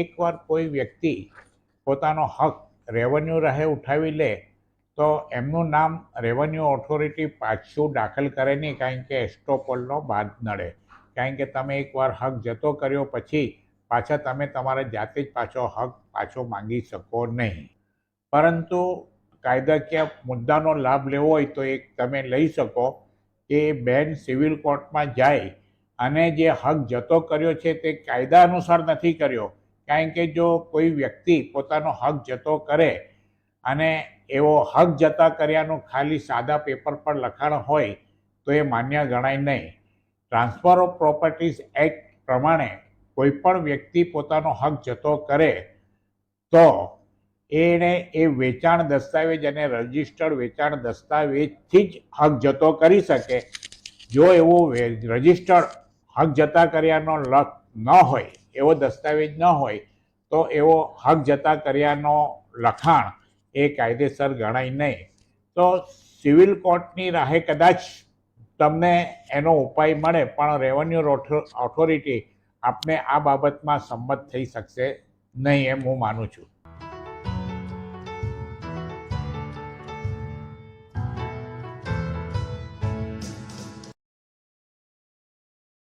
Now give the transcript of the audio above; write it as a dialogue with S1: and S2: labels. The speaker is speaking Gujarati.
S1: એકવાર કોઈ વ્યક્તિ પોતાનો હક રેવન્યુ રહે ઉઠાવી લે, તો એમનું નામ રેવન્યુ ઓથોરિટી પાછું દાખલ કરે નહીં, કારણ કે એસ્ટ્રોપોલનો બાદ નડે. કારણ કે તમે એકવાર હક જતો કર્યો, પછી પાછા તમે તમારા જાતે જ પાછો હક પાછો માંગી શકો નહીં. પરંતુ કાયદાકીય મુદ્દાનો લાભ લેવો હોય તો એક તમે લઈ શકો કે બેન સિવિલ કોર્ટમાં જાય અને જે હક જતો કર્યો છે તે કાયદા અનુસાર નથી કર્યો. કારણ કે જો કોઈ વ્યક્તિ પોતાનો હક જતો કરે અને એવો હક જતા કર્યાનું ખાલી સાદા પેપર પર લખાણ હોય, તો એ માન્ય ગણાય નહીં. ટ્રાન્સફર ઓફ પ્રોપર્ટીઝ એક્ટ પ્રમાણે કોઈ પણ વ્યક્તિ પોતાનો હક જતો કરે, તો એણે એ વેચાણ દસ્તાવેજ અને રજિસ્ટર્ડ વેચાણ દસ્તાવેજથી જ હક જતો કરી શકે. જો એવો રજિસ્ટર્ડ હક જતા કર્યાનો લક ન હોય એવો દસ્તાવેજ ન હોય, તો એવો હક જતા કર્યાનો લખાણ એ કાયદેસર ગણાય નહીં. તો સિવિલ કોર્ટની રાહે કદાચ તમને એનો ઉપાય મળે, પણ રેવન્યુ ઓથોરિટી આપને આ બાબતમાં સંમત થઈ શકશે નહીં એમ હું માનું છું.